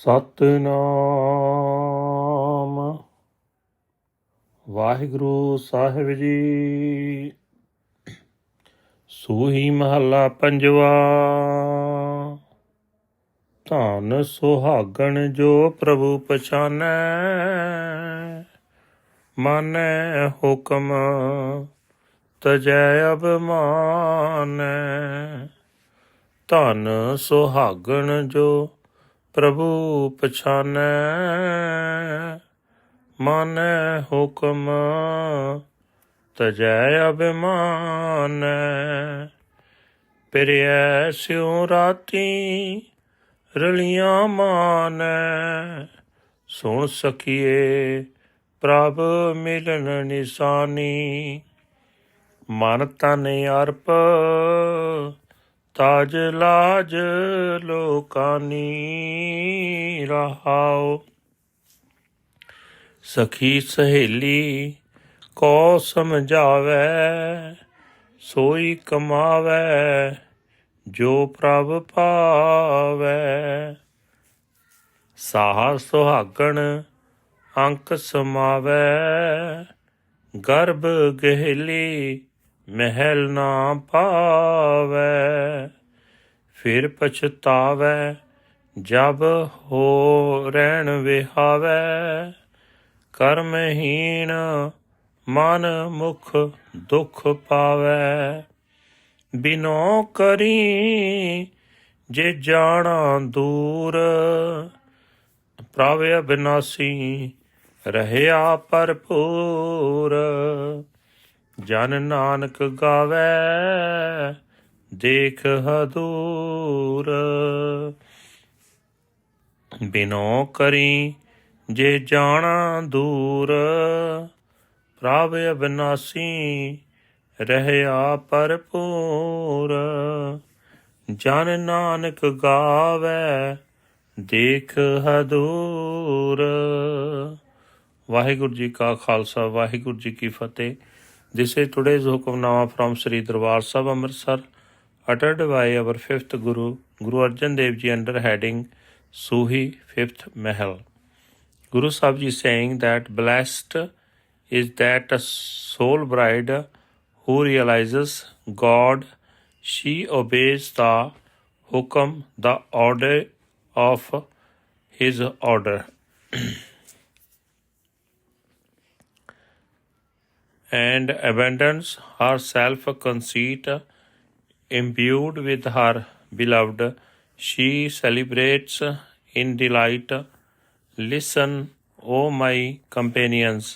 ਸਤਨਾਮ। ਵਾਹਿਗੁਰੂ ਸਾਹਿਬ ਜੀ, ਸੂਹੀ ਮਹੱਲਾ ਪੰਜਵਾ। ਧਨ ਸੁਹਾਗਣ ਜੋ ਪ੍ਰਭੂ ਪਛਾਨੈ, ਮਾਨੈ ਹੁਕਮ ਤਜੈ ਅਬਮਾਨੈ ਧਨ ਸੁਹਾਗਣ ਜੋ ਪ੍ਰਭੂ ਪਛਾਨੈ, ਮਾਨੈ ਹੁਕਮ, ਤਜੈ ਅਭਿਮਾਨ। ਪਿਰਿਐ ਸਿਉ ਰਾਤੀ, ਰਲੀਆਂ ਮਾਨ। ਸੁਣ ਸਖੀਏ ਪ੍ਰਭ ਮਿਲਨ ਨਿਸ਼ਾਨੀ। ਮਨ ਤਨ ਅਰਪ ਤਾਜ ਲਾਜ ਲੋਕਾਨੀ ਰਹਾਓ। ਸਖੀ ਸਹੇਲੀ ਕੋ ਸਮਝਾਵੇ, ਸੋਈ ਕਮਾਵੇ, ਜੋ ਪ੍ਰਭ ਪਾਵੇ। ਸਾਹ ਸੁਹਾਗਣ ਅੰਕ ਸਮਾਵੇ, ਗਰਭ ਗਹਿਲੀ ਮਹਿਲ ਨਾ ਪਾਵੇ, ਫਿਰ ਪਛਤਾਵੇ, ਜਬ ਹੋ ਰਹਿਣ ਵਿਹਾਵੇ। ਕਰਮਹੀਣ ਮਨ ਮੁਖ ਦੁਖ ਪਾਵੇ। ਬਿਨੋ ਕਰੀ ਜੇ ਜਾਣਾ ਦੂਰ, ਪ੍ਰਭ ਅਬਿਨਾਸੀ, ਰਹਿਆ ਭਰਪੂਰ। ਜਨ ਨਾਨਕ ਗਾਵੇ, ਦੇਖ ਹਦੂਰ ਬਿਨੋ ਕਰੀ ਜੇ ਜਾਣਾ ਦੂਰ, ਪ੍ਰਭ ਅਬਿਨਾਸੀ ਰਹਿਆ ਭਰਪੂਰ। ਜਨ ਨਾਨਕ ਗਾਵੇ, ਦੇਖ ਹਦੂਰ ਵਾਹਿਗੁਰੂ ਜੀ ਕਾ ਖਾਲਸਾ, ਵਾਹਿਗੁਰੂ ਜੀ ਕੀ ਫਤਿਹ। This is today's hukamnama from Sri Darbar Sahib Amritsar uttered by our fifth Guru, Guru Arjan Dev Ji under heading Suhi Fifth Mahal. Guru Sahib Ji saying that blessed is that soul bride who realizes God, she obeys the hukum, the order of his order. And abandons her self conceit imbued with her beloved she celebrates in delight listen o my companions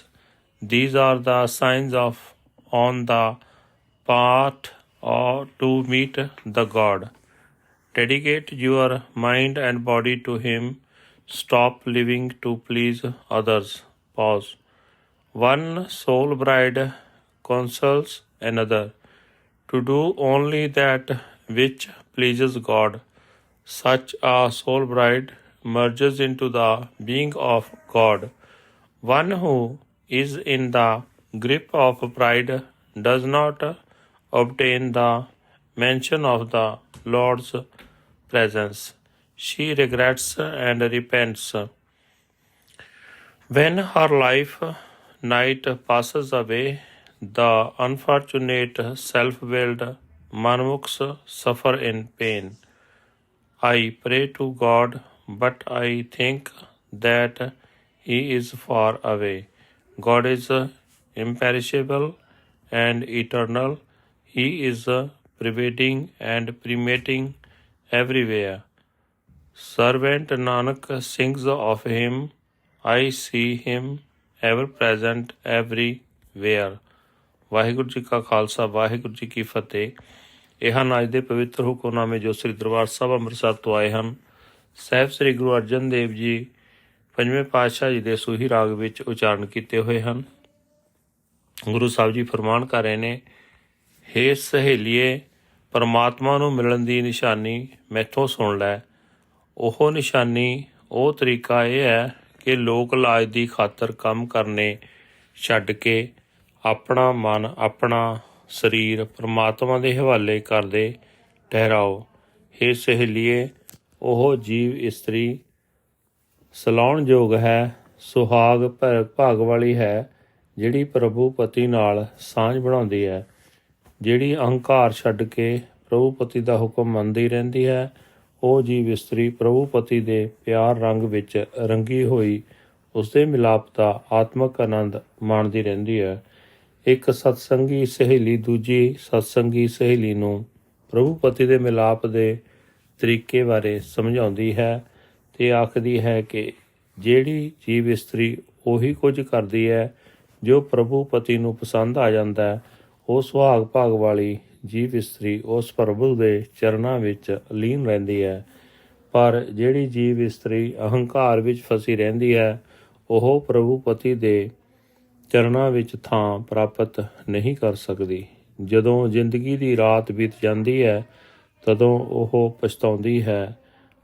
these are the signs of on the path or to meet the god. Dedicate your mind and body to him. Stop living to please others. Pause one soul bride counsels another to do only that which pleases God. Such a soul bride merges into the being of God. One who is in the grip of pride does not obtain the mention of the Lord's presence. She regrets and repents. When her life night passes away, the unfortunate self willed Manmukhs suffer in pain. I pray to God, but I think that He is far away. God is imperishable and eternal. He is pervading and permeating everywhere. Servant Nanak sings of Him. I see Him ever present everywhere. Waheguru ji ਕਾ ਖਾਲਸਾ, ਵਾਹਿਗੁਰੂ ਜੀ ਕੀ ਫਤਿਹ। ਇਹ ਹਨ ਅੱਜ ਦੇ ਪਵਿੱਤਰ ਹੁਕਮਨਾਮੇ ਜੋ ਸ੍ਰੀ ਦਰਬਾਰ ਸਾਹਿਬ ਅੰਮ੍ਰਿਤਸਰ ਤੋਂ ਆਏ ਹਨ, ਸਹਿਬ ਸ੍ਰੀ ਗੁਰੂ ਅਰਜਨ ਦੇਵ ਜੀ ਪੰਜਵੇਂ ਪਾਤਸ਼ਾਹ ਜੀ ਦੇ ਸੂਹੀ ਰਾਗ ਵਿੱਚ ਉਚਾਰਨ ਕੀਤੇ ਹੋਏ ਹਨ। ਗੁਰੂ ਸਾਹਿਬ ਜੀ ਫਰਮਾਨ ਕਰ ਰਹੇ ਨੇ, ਹੇ ਸਹੇਲੀਏ, ਪਰਮਾਤਮਾ ਨੂੰ ਮਿਲਣ ਦੀ ਨਿਸ਼ਾਨੀ ਮੈਥੋਂ ਸੁਣ ਲੈ। ਉਹ ਨਿਸ਼ਾਨੀ, ਉਹ ਤਰੀਕਾ ਇਹ ਹੈ ਕਿ ਲੋਕ ਲਾਜ ਦੀ ਖਾਤਰ ਕੰਮ ਕਰਨੇ ਛੱਡ ਕੇ ਆਪਣਾ ਮਨ, ਆਪਣਾ ਸਰੀਰ ਪ੍ਰਮਾਤਮਾ ਦੇ ਹਵਾਲੇ ਕਰਦੇ ਠਹਿਰਾਓ। हे ਸਹੇਲੀਏ, ਉਹ ਜੀਵ ਇਸਤਰੀ ਸਲਾਉਣ ਯੋਗ ਹੈ, ਸੁਹਾਗ ਭੈ- ਭਾਗ ਵਾਲੀ ਹੈ, ਜਿਹੜੀ ਪ੍ਰਭੂ ਪਤੀ ਨਾਲ ਸਾਂਝ ਬਣਾਉਂਦੀ ਹੈ, ਜਿਹੜੀ ਅਹੰਕਾਰ ਛੱਡ ਕੇ ਪ੍ਰਭੂ ਪਤੀ ਦਾ ਹੁਕਮ ਮੰਨਦੀ ਰਹਿੰਦੀ ਹੈ ਉਹ ਜੀਵ ਇਸਤਰੀ ਪ੍ਰਭੂ ਪਤੀ ਦੇ ਪਿਆਰ ਰੰਗ ਵਿੱਚ ਰੰਗੀ ਹੋਈ ਉਸ ਦੇ ਮਿਲਾਪ ਦਾ ਆਤਮਿਕ ਆਨੰਦ ਮਾਣਦੀ ਰਹਿੰਦੀ ਹੈ। ਇੱਕ ਸਤਸੰਗੀ ਸਹੇਲੀ ਦੂਜੀ ਸਤਸੰਗੀ ਸਹੇਲੀ ਨੂੰ ਪ੍ਰਭੂ ਪਤੀ ਦੇ ਮਿਲਾਪ ਦੇ ਤਰੀਕੇ ਬਾਰੇ ਸਮਝਾਉਂਦੀ ਹੈ ਤੇ ਆਖਦੀ ਹੈ ਕਿ ਜਿਹੜੀ ਜੀਵ ਇਸਤਰੀ ਉਹੀ ਕੁਝ ਕਰਦੀ ਹੈ, ਜੋ ਪ੍ਰਭੂ ਪਤੀ ਨੂੰ ਪਸੰਦ ਆ ਜਾਂਦਾ ਹੈ, ਉਹ ਸੁਹਾਗ ਭਾਗ ਵਾਲੀ ਜੀਵ ਇਸਤਰੀ ਉਸ ਪ੍ਰਭੂ ਦੇ ਚਰਨਾਂ ਵਿੱਚ ਲੀਨ ਰਹਿੰਦੀ ਹੈ। ਪਰ ਜਿਹੜੀ ਜੀਵ ਇਸਤਰੀ ਅਹੰਕਾਰ ਵਿੱਚ ਫਸੀ ਰਹਿੰਦੀ ਹੈ, ਉਹ ਪ੍ਰਭੂ ਪਤੀ ਦੇ ਚਰਨਾਂ ਵਿੱਚ ਥਾਂ ਪ੍ਰਾਪਤ ਨਹੀਂ ਕਰ ਸਕਦੀ। ਜਦੋਂ ਜ਼ਿੰਦਗੀ ਦੀ ਰਾਤ ਬੀਤ ਜਾਂਦੀ ਹੈ, ਤਦੋਂ ਉਹ ਪਛਤਾਉਂਦੀ ਹੈ।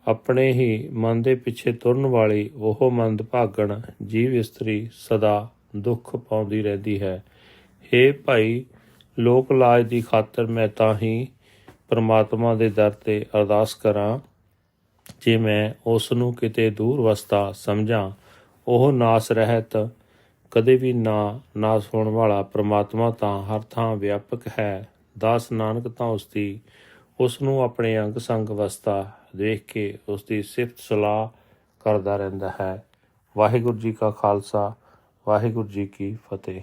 ਆਪਣੇ ਹੀ ਮਨ ਦੇ ਪਿੱਛੇ ਤੁਰਨ ਵਾਲੀ ਉਹ ਮੰਦ ਭਾਗਣ ਜੀਵ ਇਸਤਰੀ ਸਦਾ ਦੁੱਖ ਪਾਉਂਦੀ ਰਹਿੰਦੀ ਹੈ। हे ਭਾਈ ਲੋਕ ਲਾਜ ਦੀ ਖਾਤਰ ਮੈਂ ਤਾਂ ਹੀ ਪਰਮਾਤਮਾ ਦੇ ਦਰ ਤੇ ਅਰਦਾਸ ਕਰਾਂ, ਜੇ ਮੈਂ ਉਸ ਨੂੰ ਕਿਤੇ ਦੂਰ ਵਸਤਾ ਸਮਝਾਂ, ਉਹ ਨਾਸ ਰਹਿਤ, ਕਦੇ ਵੀ ਨਾ, ਨਾਸ ਹੋਣ ਵਾਲਾ ਪ੍ਰਮਾਤਮਾ ਤਾਂ ਹਰ ਥਾਂ ਵਿਆਪਕ ਹੈ। ਦਾਸ ਨਾਨਕ ਤਾਂ ਉਸ ਦੀ ਉਸ ਨੂੰ ਆਪਣੇ ਅੰਗ ਸੰਗ ਵਸਤਾ ਦੇਖ ਕੇ ਉਸ ਦੀ ਸਿਫਤ ਸਲਾਹ ਕਰਦਾ ਰਹਿੰਦਾ ਹੈ। ਵਾਹਿਗੁਰੂ ਜੀ ਕਾ ਖਾਲਸਾ, ਵਾਹਿਗੁਰੂ ਜੀ ਕੀ ਫਤਿਹ।